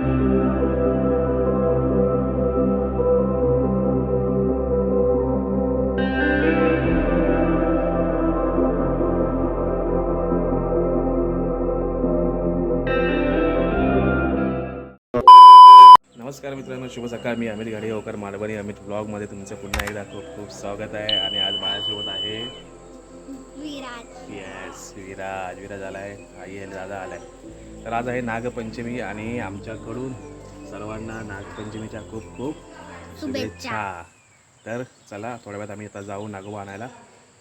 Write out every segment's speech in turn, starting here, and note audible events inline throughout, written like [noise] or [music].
नमस्कार मित्रांनो शुभ सकाळ. मी अमित गाडीगावकर मालवणी अमित ब्लॉगमध्ये तुमचं पुन्हा एकदा खूप खूप स्वागत आहे आणि आज माझ्यासोबत आहे विराज. येस विराज. विराज आला आहे आई आणि दादा आला आहे तर आज आहे नागपंचमी आणि आमच्याकडून सर्वांना नागपंचमीच्या खूप खूप शुभेच्छा. तर चला थोड्या वेळात आम्ही आता जाऊ नागोबा आणायला.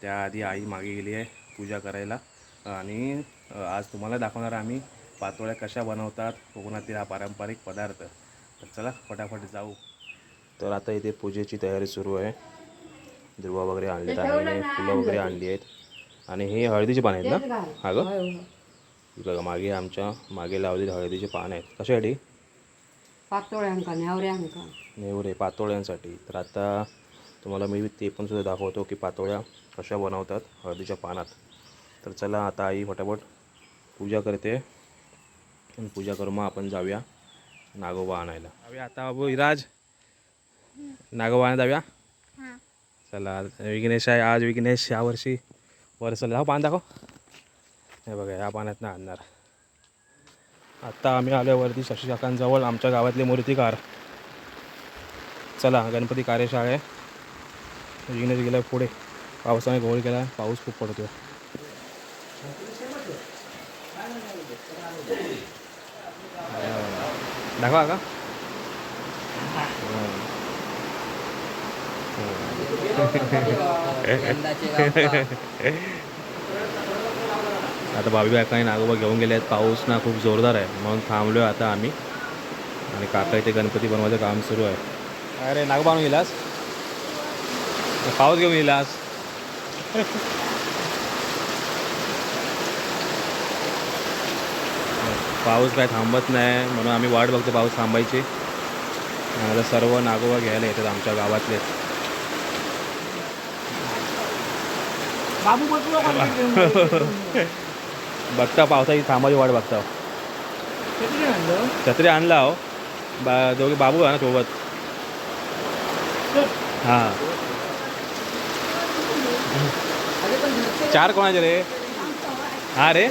त्याआधी आई मागे गेली आहे पूजा करायला. आणि आज तुम्हाला दाखवणार आम्ही पातोळ्या कशा बनवतात कोकणातील हा पारंपरिक पदार्थ. तर चला फटाफट जाऊ. तर आता इथे पूजेची तयारी सुरू आहे. दुर्वा वगैरे आणलेत आणि फुलं वगैरे आणली आहेत. आणि हे हळदीचे पान आहेत ना? हा ग? हे बघा मागे आमच्या मागे लावलेले हळदीचे पान आहेत. कशासाठी? पातोळ्यांका नेवऱ्यांका नेवरे पातोळ्यांसाठी. तर आता तुम्हाला मी ते पण सुद्धा दाखवतो की पातोळ्या कशा बनवतात हळदीच्या पानात. तर चला आता आई फटाफट पूजा करते. आणि पूजा करून मग आपण जाऊया नागोबा आणायला. जाऊया आता बाबू विराज नागोबा आणायला जाऊया? हां. चला विघ्नेश आहे आज विघ्नेश यावर्षी बरं चला हा पान दाखव. हे बघा ह्या पाण्यात ना आणणार. आत्ता आम्ही आल्यावरती शशी काकांजवळ आमच्या गावातले मूर्तिकार. चला गणपती कार्यशाळे जिंकण्यात विघ्नेश गेला पुढे. पावसाने घोळ केला पाऊस खूप पडतो दाखवा का? [laughs] आता भाभी काका आणि नागोबा घेऊन गेले आहेत. पाऊस ना खूप जोरदार आहे. म्हणून थांबलो आता आम्ही. आणि काका इथे गणपती बनवायचं काम सुरू आहे. अरे नागोबा आणून गेलास पाऊस घेऊन गेलास पाऊस काय थांबत नाही. म्हणून आम्ही वाट बघतो पाऊस थांबायची. आता सर्व नागोबा घ्यायला येतात आमच्या गावातले. बघता पावसाची थांबाची वाट बघता. छत्री आणला? हो. बा दोघे बाबू आहे ना सोबत. हां. चार कोणाचे रे? हा रे?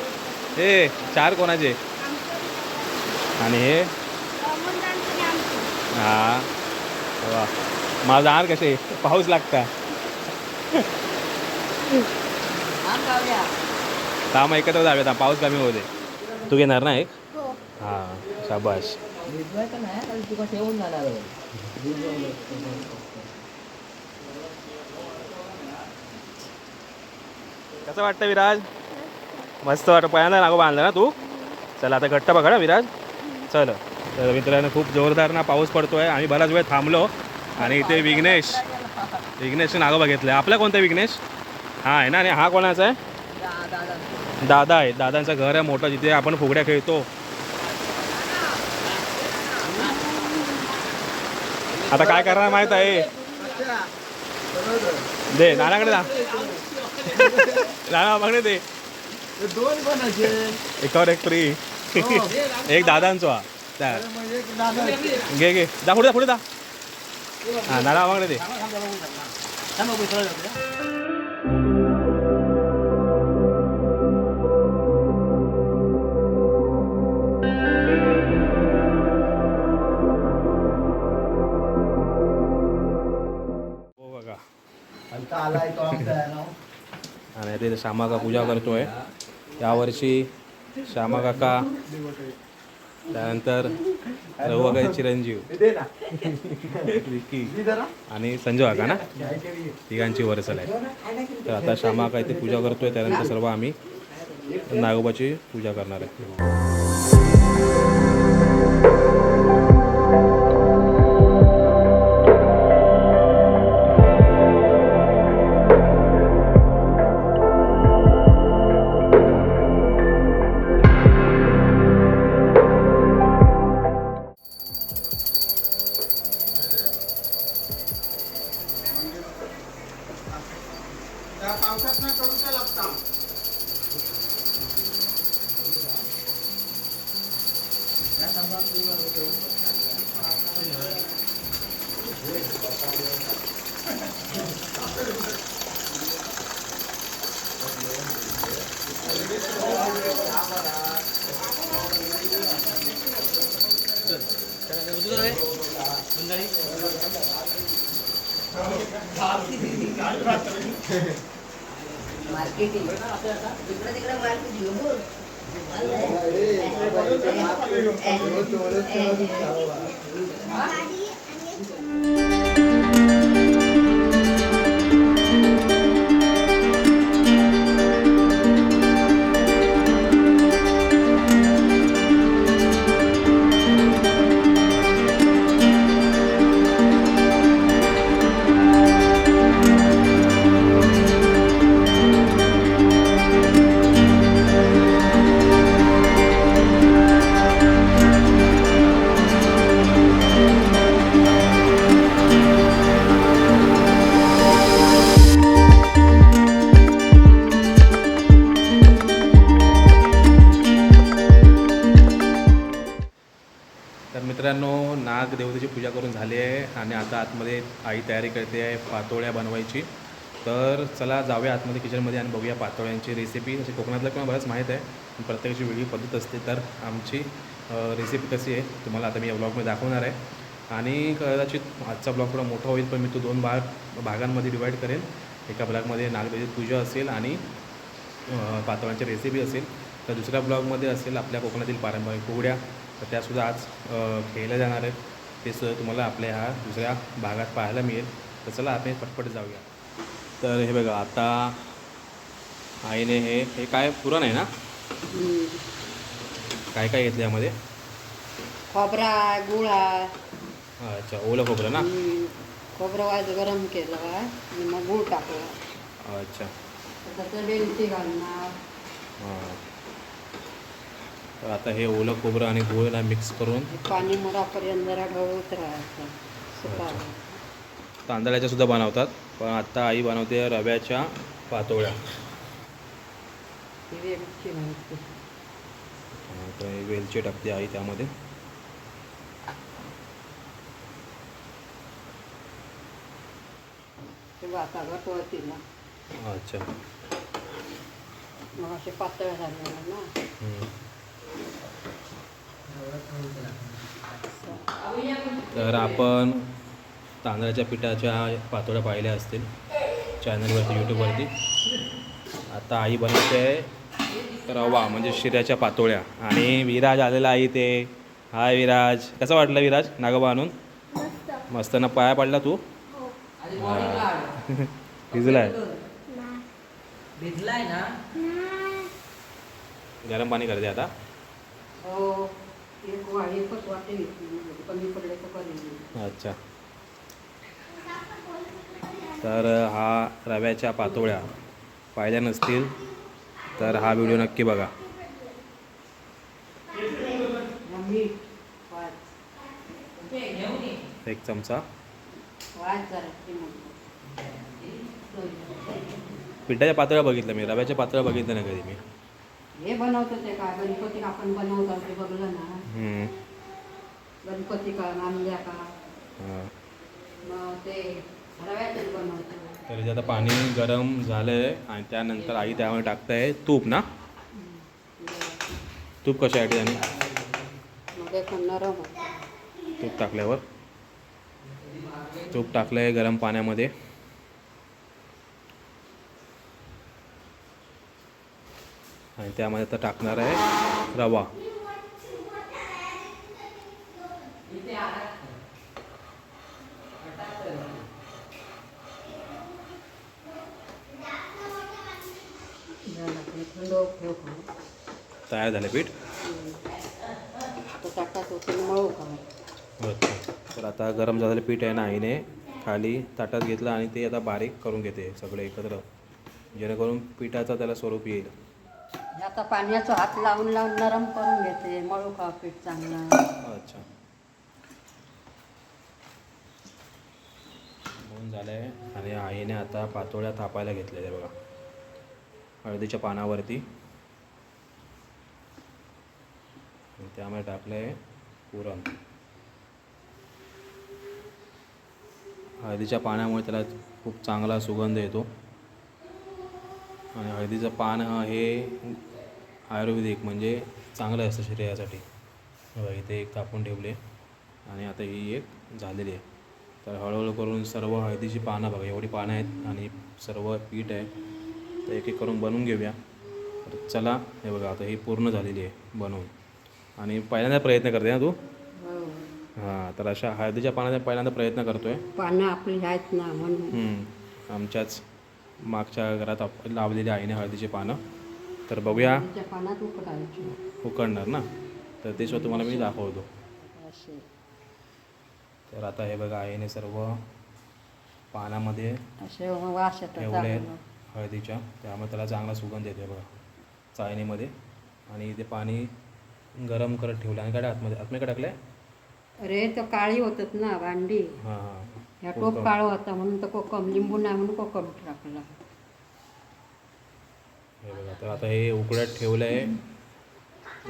ए चार कोणाचे? आणि हे? हा. वा. मला जाणार कसे? पाऊस लागता. [laughs] थांब एकत्र जाऊया थांब पाऊस कमी होऊ दे. तू घेणार ना एक? हो. हां शाबाश कसं वाटतं विराज? मस्त वाटतं. पहिल्यांदा नागो बांधला ना तू? चल आता घट्ट बघा ना विराज. चल. तर मित्रांनो खूप जोरदार ना पाऊस पडतोय. आम्ही बराच वेळ थांबलो. आणि इथे विघ्नेश. विघ्नेश नागोबा घेतलाय आपला कोणता विघ्नेश? हा आहे ना? आणि हा कोणाचा आहे? दादा. आहे. दादांचं घर आहे मोठं जिथे आपण फुगड्या खेळतो. आता काय करणार माहीत आहे? दे नानाकडे जा. [laughs] नाना मागणे दे. दोन कोणाचे एकावर एक फ्री एक दादांचा त्या घे घे. जा पुढे जा पुढे जा. हा नाना मागणे दे. आणि ते श्यामा का पूजा करतोय. यावर्षी श्यामा काका त्यानंतर रघु काका चिरंजीव. विकी. आणि संजय काका ना? तिघांची वरसल आहे. तर आता श्यामा का इथे पूजा करतोय त्यानंतर सर्व आम्ही नागोबाची पूजा करणार आहे. त्या पावसात ना करू लागता Thank you. मार्केटिंग. इकडे तिकडे मार्केटिंग मित्रांनो नाग देवतेची पूजा करून झाली आहे आणि आता आतमध्ये आई तयारी करते आहे पातोळ्या बनवायची. तर चला जाऊया आतमध्ये किचनमध्ये आणि बघूया पातोळ्यांची रेसिपी अशी कोकणातलं किंवा बरंच माहीत आहे पण प्रत्येकाची वेगळी पद्धत असते. तर आमची रेसिपी कशी आहे तुम्हाला आता मी या ब्लॉगमध्ये दाखवणार आहे. आणि कदाचित आजचा ब्लॉग थोडा मोठा होईल पण मी तो दोन भाग भागांमध्ये डिवाईड करेन. एका ब्लॉगमध्ये नागदेवीची पूजा असेल आणि पातोळ्यांची रेसिपी असेल. तर दुसऱ्या ब्लॉगमध्ये असेल आपल्या कोकणातील पारंपरिक फुगड्या तर त्यासुद्धा आज खेळल्या जाणार आहेत. ते सुद्धा तुम्हाला आपल्या ह्या दुसऱ्या भागात पाहायला मिळेल. तर चला आपण पटपट जाऊया. तर हे बघा आता आईने हे हे काय पुरण आहे ना? काय काय घेतलं यामध्ये? खोबरा गुळा. अच्छा ओलं खोबरं ना? खोबरं वाज गरम केलं आणि मग गूळ टाकलं. अच्छा. त्याचं वेलची घालणार. हां. तर आता हे ओलं खोबरं आणि गुळला मिक्स करून पाणी मुरापर्यंत जरा ढवळत राहायचं. सुकावं. तांदळाच्या सुद्धा बनवतात. पण आत्ता आई बनवते रव्याच्या पातोळ्या. ही वेलची घालते हे टाकते आई त्यामध्ये. ते ना. अच्छा. मग असे पातळ झाले ना. हम्म. तर आपण तांदळाच्या पिठाच्या पातोळ्या पाहिल्या असतील चॅनलवरती यूट्यूबवरती आता आई बनवते रवा म्हणजे शिऱ्याच्या पातोळ्या. आणि विराज आलेला आहे ते हाय विराज. कसं वाटलं विराज? नागोबा आणून? मस्त मस्त. ना पाया पडला तू? [laughs] भिजलाय. भिजलाय ना? गरम पाणी करते आता. हो. एक वा एकच वाटे घेतली कमी पडले तर करेल अच्छा. तर हा रव्याच्या पातोळ्या पाहिल्या नसतील तर हा व्हिडिओ नक्की बघा. एक चमचा. पिठाच्या पातळ्या बघितल्या मी रव्याच्या पातळ्या बघितल्या नाही कधी मी. हे बनवतो ते काय? गणपती आपण बनवतो ते बघलं ना. हम्म. गणपती का नांद्या का. मग ते रव्याचंच बनवतो. तर इथे आता पाणी गरम झालं आहे आणि त्यानंतर आई त्यामध्ये टाकत आहे तूप ना? तूप कशासाठी आणि? मग ते पण नरम होतं. तूप टाकल्यावर. तूप टाकलं आहे गरम पाण्यामध्ये. आणि त्यामध्ये आता टाकणार आहे रवा. तयार झाले पीठ? तर आता गरम झालेलं पीठ आहे ना आईने खाली ताटात घेतलं आणि ते आता बारीक करून घेते सगळे एकत्र. जेणेकरून पिठाचा त्याला स्वरूप येईल. आता पाण्याचा हात लावून लावून नरम करून घेते मळू का पीठ चांगला. अच्छा. होऊन झालंय आणि आईने आता पातोळ्या थापायला घेतलेल्या बघा. हळदीच्या पानावरती. त्यामुळे टाकलं आहे पुरण. हळदीच्या पाण्यामुळे त्याला खूप चांगला सुगंध येतो. आणि हळदीचं पान हे आयुर्वेदिक म्हणजे चांगलं असतं शरीरासाठी. बघा, इथे एक कापून ठेवले आणि आता ही एक झालेली आहे. तर हळूहळू करून सर्व हळदीची पानं बघा एवढी पानं आहेत आणि सर्व पीठ आहे. तर एक एक करून बनवून घेऊया. तर चला हे बघा आता ही पूर्ण झालेली आहे बनवून. आणि पहिल्यांदा प्रयत्न करते ना तू? हो. हां तर अशा हळदीच्या पाण्याचा पहिल्यांदा प्रयत्न करतोय. पानं आपली आहेत ना म्हणून. आमच्याच मागच्या घरात आप- लावलेली आईने हळदीची पानं. तर बघूया. पानात उकडणार ना? तर ते सुद्धा तुम्हाला मी दाखवतो. असे. तर आता हे बघा आईने सर्व पानामध्ये ठेवले. हळदीच्या त्यामुळे त्याला चांगला सुगंध येतो बघा चाळणीमध्ये. आणि ते पाणी गरम करत ठेवलं. आणि काय आतमध्ये. आतमध्ये काय टाकलं अरे तो काळी होतात ना भांडी हां हां. ह्या टोप काळ होता म्हणून तर कोकम लिंबू नाही म्हणून कोकम टाकला. हे बघा तर आता हे उकळत ठेवलं आहे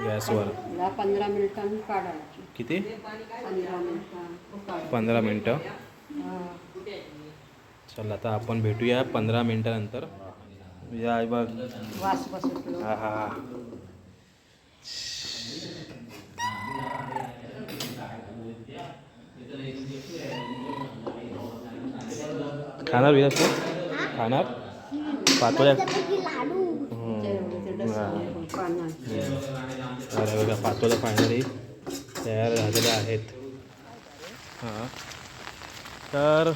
गॅसवर. दहा पंधरा मिनिटांनी काढायची. किती? पंधरा मिनिटां पंधरा मिनटं. चल आता आपण भेटूया पंधरा मिनटानंतर. या आई बघ. वास बसतो हा हा खाणार खाणार? पातोळ्या त्यापैकी लाडू हम्म. हा. पानं अरे बघा पातोळ्या फायनली तयार झालेल्या आहेत. हां. तर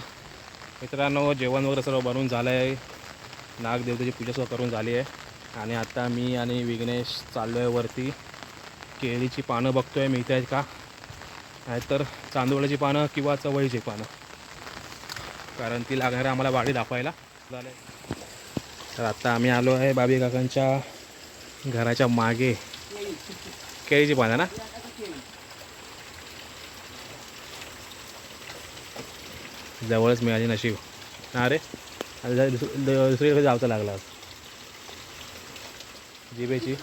मित्रांनो जेवण वगैरे सर्व बनवून झालं आहे नागदेवतेची पूजा सुद्धा करून झाली आहे. आणि आता मी आणि विघ्नेश चाललो आहे वरती. केळीची पानं बघतो आहे मिळत आहेत का? नाहीतर चांदोळ्याची पानं किंवा चवळीची पानं. कारण ती लागणार आहे आम्हाला वाडी दाखवायला. झालं तर आता आम्ही आलो आहे बाबी काकांच्या घराच्या मागे. केळीची पानं ना? जवळच मिळाली नशीब. ना रे. आता दुसरीकडे जावचं लागला जिबेची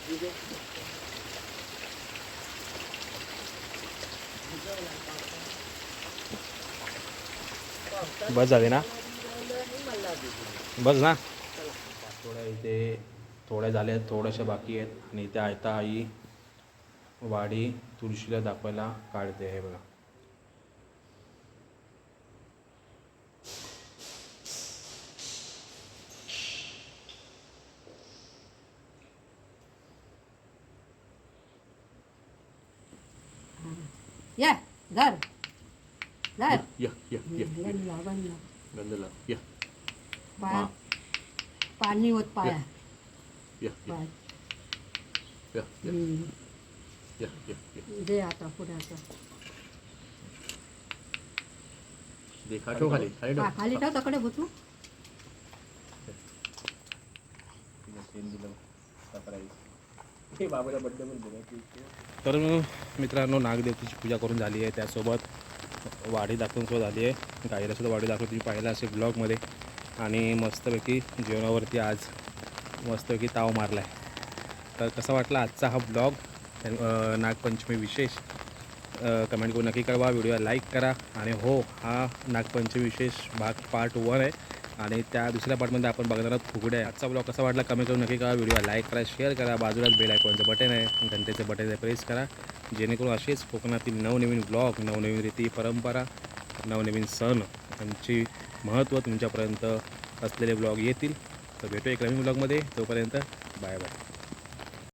बस झाली ना? बस ना? थोड्या इथे थोड्या झाल्या आहेत थोड्याशा बाकी आहेत. आणि इथे आयता आई वाडी तुळशीला दाखवायला काढते हे बघा. या धर. धर. या या बनला बनला गंधला या. पाय. पाणी होत पाया. या या. या या. दे आता पुढे आता. देखा ठेव खाली खाली हा, खाली ठेव तकडे बसू तर मित्रांनो नागदेवतेची पूजा करून झाली आहे. त्यासोबत वाडी दाखवून सुद्धा झाली आहे. गाईला सुद्धा वाडी दाखवून तुम्ही पाहिलं असेल ब्लॉगमध्ये. आणि मस्तपैकी जेवणावरती आज मस्तपैकी ताव मारला आहे तर कसा वाटला आजचा हा ब्लॉग? नागपंचमी विशेष कमेंट करून नक्की कळवा. व्हिडिओ लाईक करा. आणि हो हा नागपंचमी विशेष भाग पार्ट वन आहे. आणि त्या दुसऱ्या पार्टमध्ये आपण बघणार आहोत फुगड्या. आजचा ब्लॉग कसा वाटला कमेंट करून नक्की करा व्हिडिओ लाईक करा शेअर करा. बाजूलाच बेल आयकॉनचं बटन आहे. घंटेचं बटन आहे प्रेस करा. जेणेकरून असेच कोकणातील नवनवीन ब्लॉग नवनवीन रीती परंपरा नवनवीन सण यांची महत्त्व तुमच्यापर्यंत असलेले ब्लॉग येतील. तर भेटू एक नवीन ब्लॉगमध्ये तोपर्यंत बाय बाय